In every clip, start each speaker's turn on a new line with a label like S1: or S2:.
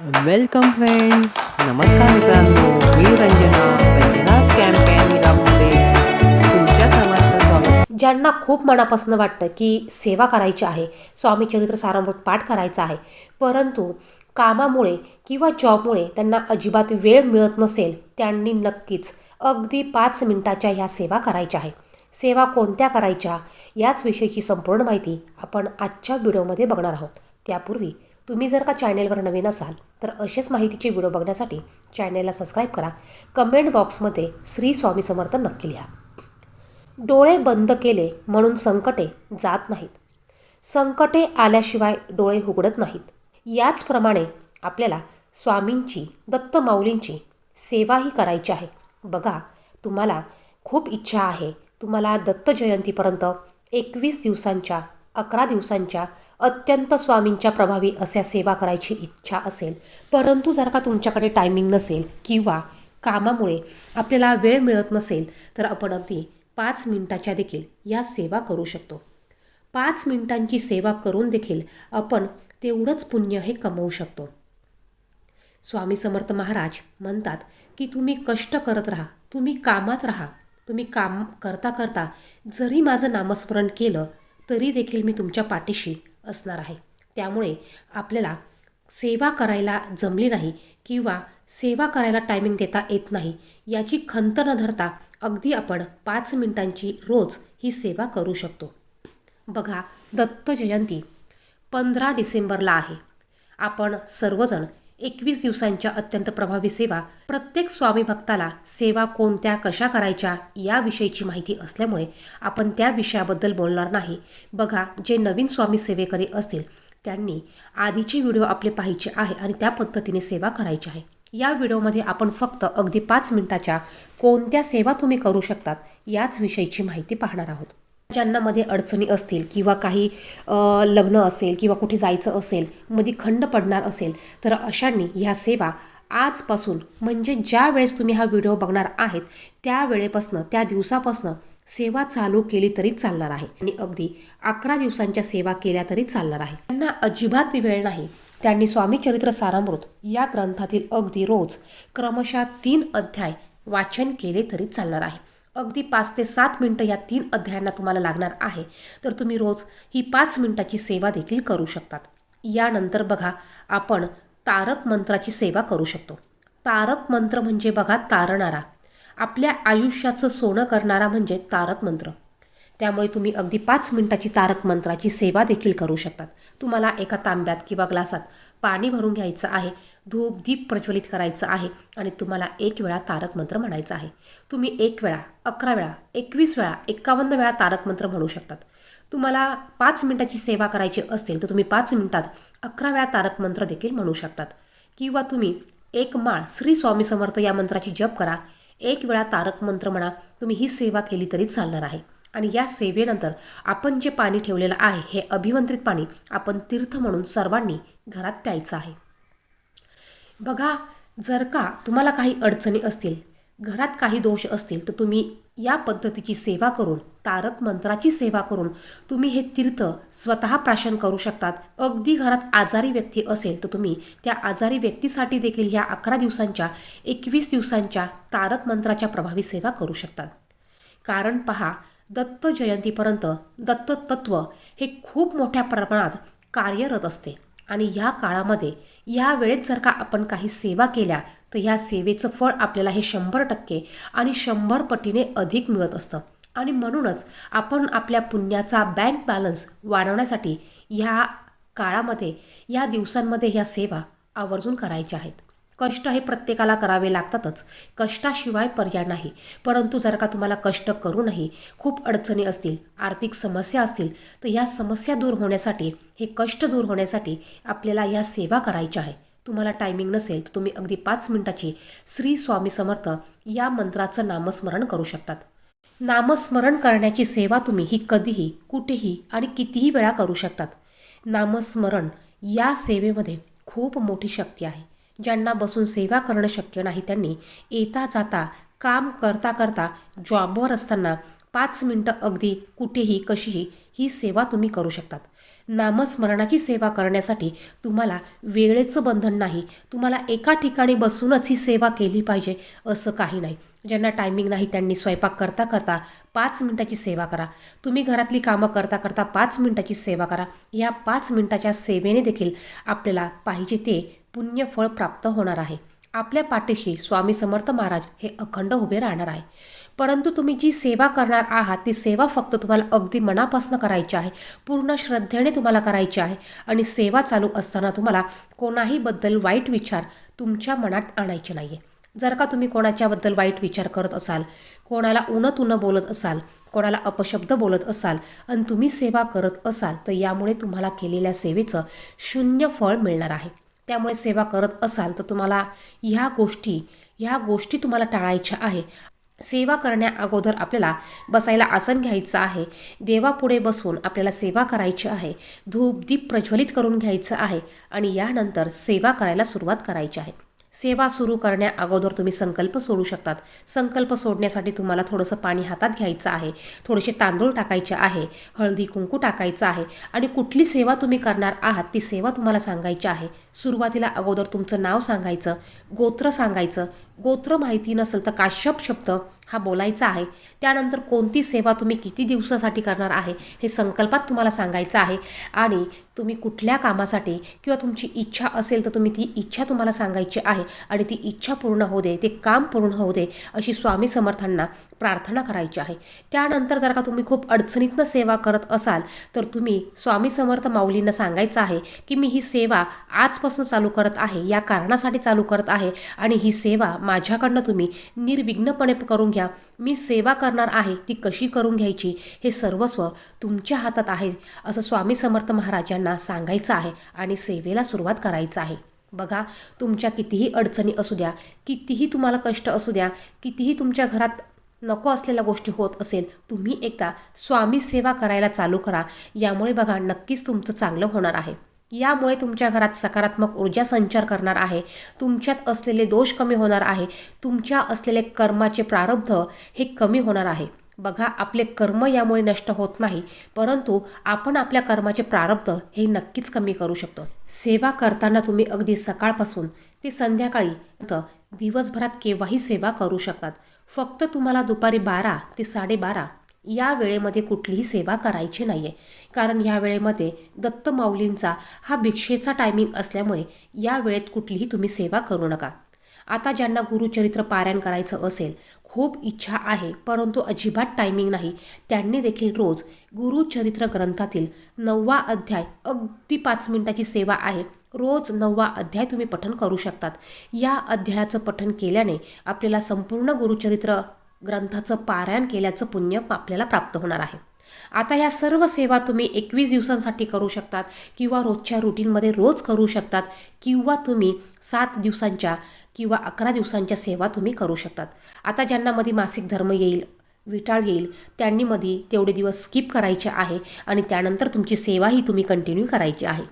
S1: Welcome friends नमस्कार मित्रांनो. मी रंजना. रंजनाच कॅम्पेनमध्ये तुमच्या सर्वांचं स्वागत.
S2: ज्यांना खूप मनापासून वाटतं की सेवा करायची आहे स्वामी चरित्र सारामृत पाठ करायचा आहे परंतु कामामुळे किंवा जॉबमुळे त्यांना अजिबात वेळ मिळत नसेल त्यांनी नक्कीच अगदी पाच मिनिटाच्या ह्या सेवा करायच्या आहे. सेवा कोणत्या करायच्या? याच विषयीची संपूर्ण माहिती आपण आजच्या व्हिडिओमध्ये बघणार आहोत. त्यापूर्वी तुम्ही जर का चॅनेलवर नवीन असाल तर असेच माहितीचे व्हिडिओ बघण्यासाठी चॅनेलला सबस्क्राईब करा. कमेंट बॉक्समध्ये श्री स्वामी समर्थ नक्की लिहा. डोळे बंद केले म्हणून संकटे जात नाहीत. संकटे आल्याशिवाय डोळे उघडत नाहीत. याचप्रमाणे आपल्याला स्वामींची दत्त माऊलींची सेवाही करायची आहे. बघा तुम्हाला खूप इच्छा आहे. तुम्हाला दत्त जयंतीपर्यंत एकवीस दिवसांच्या अकरा दिवसांच्या अत्यंत स्वामींच्या प्रभावी अशा सेवा करायची इच्छा असेल परंतु जर का तुमच्याकडे टायमिंग नसेल किंवा कामामुळे आपल्याला वेळ मिळत नसेल तर आपण अगदी पाच मिनिटाच्या देखील या सेवा करू शकतो. पाच मिनिटांची सेवा करून देखील आपण तेवढंच पुण्य हे कमवू शकतो. स्वामी समर्थ महाराज म्हणतात की तुम्ही कष्ट करत राहा तुम्ही कामात राहा तुम्ही काम करता करता जरी माझं नामस्मरण केलं तरी देखील मी तुमच्या पाठीशी असणार आहे. त्यामुळे आपल्याला सेवा करायला जमली नाही किंवा सेवा करायला टायमिंग देता येत नाही याची खंत न धरता अगदी आपण पाच मिनिटांची रोज ही सेवा करू शकतो. बघा दत्त जयंती पंधरा डिसेंबरला आहे. आपण सर्वजण एकवीस दिवसांच्या अत्यंत प्रभावी सेवा प्रत्येक स्वामी भक्ताला सेवा कोणत्या कशा करायच्या याविषयीची माहिती असल्यामुळे आपण त्या विषयाबद्दल बोलणार नाही. बघा जे नवीन स्वामी सेवेकरी असतील त्यांनी आधीचे व्हिडिओ आपले पाहायचे आहे आणि त्या पद्धतीने सेवा करायची आहे. या व्हिडिओमध्ये आपण फक्त अगदी पाच मिनिटाच्या कोणत्या सेवा तुम्ही करू शकतात याच विषयीची माहिती पाहणार आहोत. ज्यांना मध्ये अडचणी असतील किंवा काही लग्न असेल किंवा कुठे जायचं असेल मध्ये खंड पडणार असेल तर अशांनी ह्या सेवा आजपासून म्हणजे ज्या वेळेस तुम्ही हा व्हिडिओ बघणार आहेत त्या वेळेपासनं त्या दिवसापासनं सेवा चालू केली तरी चालणार आहे. आणि अगदी अकरा दिवसांच्या सेवा केल्या तरी चालणार आहे. त्यांना अजिबात वेळ नाही. त्यांनी स्वामी चरित्र सारामृत या ग्रंथातील अगदी रोज क्रमशः तीन अध्याय वाचन केले तरी चालणार आहे. अगदी पाच ते सात मिनटं या तीन अध्यायांना तुम्हाला लागणार आहे. तर तुम्ही रोज ही पाच मिनटाची सेवा देखील करू शकतात. यानंतर बघा आपण तारक मंत्राची सेवा करू शकतो. तारक मंत्र म्हणजे बघा तारणारा. आपल्या आयुष्याचं सोनं करणारा म्हणजे तारक मंत्र. त्यामुळे तुम्ही अगदी पाच मिनटाची तारक मंत्राची सेवा देखील करू शकतात. तुम्हाला एका तांब्यात किंवा ग्लासात पाणी भरून घ्यायचं आहे धूप दीप प्रज्वलित करायचं आहे आणि तुम्हाला एक वेळा तारक मंत्र म्हणायचं आहे. तुम्ही एक वेळा अकरा वेळा एकवीस वेळा एकावन्न वेळा तारक मंत्र म्हणू शकतात. तुम्हाला पाच मिनिटाची सेवा करायची असेल तर तुम्ही पाच मिनिटात अकरा वेळा तारक मंत्र देखील म्हणू शकतात. किंवा तुम्ही एक माळ श्री स्वामी समर्थ या मंत्राची जप करा. एक वेळा तारक मंत्र म्हणा तुम्ही ही सेवा केली तरी चालणार आहे. आणि या सेवेनंतर आपण जे पाणी ठेवलेलं आहे हे अभिमंत्रित पाणी आपण तीर्थ म्हणून सर्वांनी घरात प्यायचं आहे. बघा जर का तुम्हाला काही अडचणी असतील घरात काही दोष असतील तर तुम्ही या पद्धतीची सेवा करून तारक मंत्राची सेवा करून तुम्ही हे तीर्थ स्वतः प्राशन करू शकतात. अगदी घरात आजारी व्यक्ती असेल तर तुम्ही त्या आजारी व्यक्तीसाठी देखील ह्या अकरा दिवसांच्या एकवीस दिवसांच्या तारक मंत्राच्या प्रभावी सेवा करू शकतात. कारण पहा दत्त जयंतीपर्यंत दत्त तत्व हे खूप मोठ्या प्रमाणात कार्यरत असते. आणि ह्या काळामध्ये या वेळेत जर का आपण काही सेवा केल्या तर ह्या सेवेचं फळ आपल्याला हे शंभर टक्के आणि शंभर पटीने अधिक मिळत असतं. आणि म्हणूनच आपण आपल्या पुण्याचा बँक बॅलन्स वाढवण्यासाठी ह्या काळामध्ये या दिवसांमध्ये ह्या सेवा आवर्जून करायच्या आहेत. कष्ट हे प्रत्येकाला करावे लागतातच. कष्टाशिवाय पर्याय नाही. परंतु जर का तुम्हाला कष्ट करूनही खूप अडचणी असतील आर्थिक समस्या असतील तर या समस्या दूर होण्यासाठी हे कष्ट दूर होण्यासाठी आपल्याला या सेवा करायच्या आहे. तुम्हाला टायमिंग नसेल तर तुम्ही अगदी पाच मिनिटाची श्री स्वामी समर्थ या मंत्राचं नामस्मरण करू शकतात. नामस्मरण करण्याची सेवा तुम्ही ही कधीही कुठेही आणि कितीही वेळा करू शकतात. नामस्मरण या सेवेमध्ये खूप मोठी शक्ती आहे. ज्यांना बसून सेवा करणं शक्य नाही त्यांनी येता जाता काम करता करता जॉबवर असताना पाच मिनटं अगदी कुठेही कशीही ही सेवा तुम्ही करू शकतात. नामस्मरणाची सेवा करण्यासाठी तुम्हाला वेळेचं बंधन नाही. तुम्हाला एका ठिकाणी बसूनच ही सेवा केली पाहिजे असं काही नाही. ज्यांना टायमिंग नाही त्यांनी स्वयंपाक करता करता पाच मिनटाची सेवा करा. तुम्ही घरातली कामं करता करता पाच मिनटाची सेवा करा. या पाच मिनटाच्या सेवेने देखील आपल्याला पाहिजे ते पुण्यफळ प्राप्त होणार आहे. आपल्या पाठीशी स्वामी समर्थ महाराज हे अखंड उभे राहणार आहे. परंतु तुम्ही जी सेवा करणार आहात ती सेवा फक्त तुम्हाला अगदी मनापासून करायची आहे. पूर्ण श्रद्धेने तुम्हाला करायची आहे. आणि सेवा चालू असताना तुम्हाला कोणाहीबद्दल वाईट विचार तुमच्या मनात आणायचे नाही आहे जर का तुम्ही कोणाच्याबद्दल वाईट विचार करत असाल कोणाला उनं तुनं बोलत असाल कोणाला अपशब्द बोलत असाल आणि तुम्ही सेवा करत असाल तर यामुळे तुम्हाला केलेल्या सेवेचं शून्य फळ मिळणार आहे. त्यामुळे सेवा करत असाल तर तुम्हाला ह्या गोष्टी ह्या गोष्टी तुम्हाला टाळायच्या आहे. सेवा करण्या अगोदर आपल्याला बसायला आसन घ्यायचं आहे. देवापुढे बसून आपल्याला सेवा करायची आहे. धूप दीप प्रज्वलित करून घ्यायचं आहे आणि यानंतर सेवा करायला सुरुवात करायची आहे. सेवा सुरू करण्या अगोदर तुम्ही संकल्प सोडू शकतात. संकल्प सोडण्यासाठी तुम्हाला थोडंसं पाणी हातात घ्यायचं आहे. थोडेसे तांदूळ टाकायचे आहे. हळदी कुंकू टाकायचं आहे. आणि कुठली सेवा तुम्ही करणार आहात ती सेवा तुम्हाला सांगायची आहे. सुरुवातीला अगोदर तुमचं नाव सांगायचं गोत्र सांगायचं. गोत्र माहिती नसेल तर काश्यप शब्द हा बोलायचा आहे. त्यानंतर कोणती सेवा तुम्ही किती दिवसासाठी करणार आहे हे संकल्पात तुम्हाला सांगायचं आहे. आणि तुम्ही कुठल्या कामासाठी किंवा तुमची इच्छा असेल तर तुम्ही ती इच्छा तुम्हाला सांगायची आहे आणि ती इच्छा पूर्ण होऊ दे ते काम पूर्ण होऊ दे अशी स्वामी समर्थांना प्रार्थना करायची आहे. त्यानंतर जर का तुम्ही खूप अडचणीतनं सेवा करत असाल तर तुम्ही स्वामी समर्थ माऊलींना सांगायचं आहे की मी ही सेवा आजपासून चालू करत आहे या कारणासाठी चालू करत आहे आणि ही सेवा माझ्याकडनं तुम्ही निर्विघ्नपणे करून घ्या. मी सेवा करणार आहे ती कशी करून घ्यायची? हे सर्वस्व तुमच्या हातात आहे असं स्वामी समर्थ महाराजांना सांगायचं आहे आणि सेवेला सुरुवात करायचं आहे. बघा तुमच्या कितीही अडचणी असू द्या कितीही तुम्हाला कष्ट असू द्या कितीही तुमच्या घरात नको असलेल्या गोष्टी होत असेल तुम्ही एकदा स्वामी सेवा करायला चालू करा. यामुळे बघा नक्कीच तुमचं चांगलं होणार आहे. यामुळे तुमच्या घरात सकारात्मक ऊर्जा संचार करणार आहे. तुमच्यात असलेले दोष कमी होणार आहे. तुमच्या असलेले कर्माचे प्रारब्ध हे कमी होणार आहे. बघा आपले कर्म यामुळे नष्ट होत नाही परंतु आपण आपल्या कर्माचे प्रारब्ध हे नक्कीच कमी करू शकतो. सेवा करताना तुम्ही अगदी सकाळपासून ते संध्याकाळी दिवसभरात केव्हाही सेवा करू शकतात. फक्त तुम्हाला दुपारी बारा ते साडेबारा या वेळेमध्ये कुठलीही सेवा करायची नाही आहे कारण या वेळेमध्ये दत्त माऊलींचा हा भिक्षेचा टायमिंग असल्यामुळे या वेळेत कुठलीही तुम्ही सेवा करू नका. आता ज्यांना गुरुचरित्र पारायण करायचं असेल खूप इच्छा आहे परंतु अजिबात टायमिंग नाही. त्यांनी देखील रोज गुरुचरित्र ग्रंथातील नववा अध्याय अगदी पाच मिनिटाची सेवा आहे रोज नववा अध्याय तुम्ही पठन करू शकतात. या अध्यायाचं पठन केल्याने आपल्याला संपूर्ण गुरुचरित्र ग्रंथाचं पारायण केल्याचं पुण्य आपल्याला प्राप्त होणार आहे. आता या सर्व सेवा तुम्ही एकवीस दिवसांसाठी करू शकतात किंवा रोजच्या रुटीनमध्ये रोज करू शकतात किंवा तुम्ही सात दिवसांच्या किंवा अकरा दिवसांच्या सेवा तुम्ही करू शकतात. आता ज्यांना मध्ये मासिक धर्म येईल विटाळ येईल त्यांनी मध्ये तेवढे दिवस स्किप करायचे आहे आणि त्यानंतर तुमची सेवाही तुम्ही कंटिन्यू करायची आहे.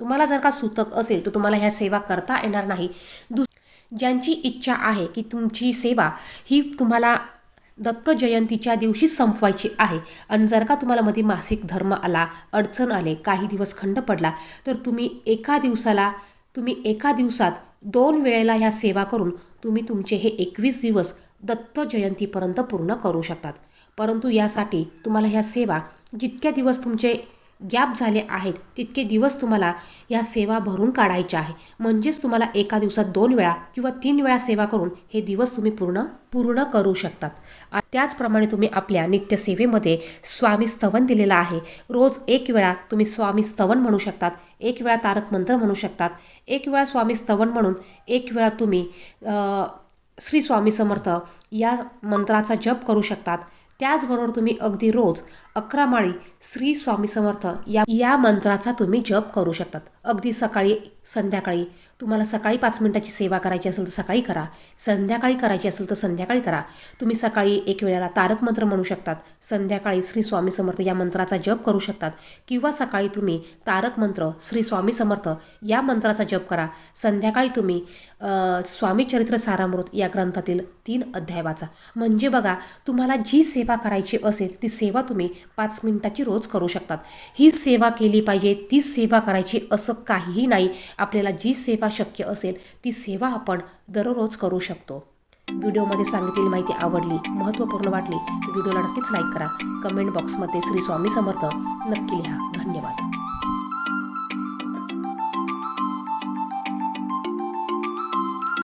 S2: तुम्हाला जर का सुतक असेल तर तुम्हाला ह्या सेवा करता येणार नाही. दुस ज्यांची इच्छा आहे की तुमची सेवा ही तुम्हाला दत्त जयंतीच्या दिवशी संपवायची आहे. आणि जर का तुम्हाला मध्ये मासिक धर्म आला अडचण आले काही दिवस खंड पडला तर तुम्ही एका दिवसाला तुम्ही एका दिवसात दोन वेळेला ह्या सेवा करून तुम्ही तुमचे हे एकवीस दिवस दत्त जयंतीपर्यंत पूर्ण करू शकतात. परंतु यासाठी तुम्हाला ह्या सेवा जितक्या दिवस तुमचे गॅप झाले आहेत तितके दिवस तुम्हाला या सेवा भरून काढायच्या आहे. म्हणजेच तुम्हाला एका दिवसात दोन वेळा किंवा तीन वेळा सेवा करून हे दिवस तुम्ही पूर्ण पूर्ण करू शकतात. त्याचप्रमाणे तुम्ही आपल्या नित्यसेवेमध्ये स्वामी स्तवन दिलेलं आहे. रोज एक वेळा तुम्ही स्वामी स्तवन म्हणू शकतात एक वेळा तारक मंत्र म्हणू शकतात एक वेळा स्वामी स्तवन म्हणून एक वेळा तुम्ही श्री स्वामी समर्थ या मंत्राचा जप करू शकतात. त्याचबरोबर तुम्ही अगदी रोज अकरा माळी श्री स्वामी समर्थ या या मंत्राचा तुम्ही जप करू शकतात. अगदी सकाळी संध्याकाळी तुम्हाला सकाळी पाच मिनिटाची सेवा करायची असेल तर सकाळी करा. संध्याकाळी करायची असेल तर संध्याकाळी करा. तुम्ही सकाळी एक वेळेला तारक मंत्र म्हणू शकतात. संध्याकाळी श्री स्वामी समर्थ या मंत्राचा जप करू शकतात. किंवा सकाळी तुम्ही तारक मंत्र श्री स्वामी समर्थ या मंत्राचा जप करा. संध्याकाळी तुम्ही स्वामी चरित्र सारामृत या ग्रंथातील तीन अध्याय वाचा. म्हणजे बघा तुम्हाला जी सेवा करायची असेल ती सेवा तुम्ही पाच मिनिटाची रोज करू शकतात. ही सेवा केली पाहिजे ती सेवा करायची असं काहीही नाही. आपल्याला जी सेवा शक्य असेल ती सेवा आपण दररोज करू शकतो. व्हिडिओमध्ये सांगितलेली माहिती आवडली महत्त्वपूर्ण वाटली व्हिडिओला नक्कीच लाईक करा. कमेंट बॉक्समध्ये श्री स्वामी समर्थ नक्की लिहा.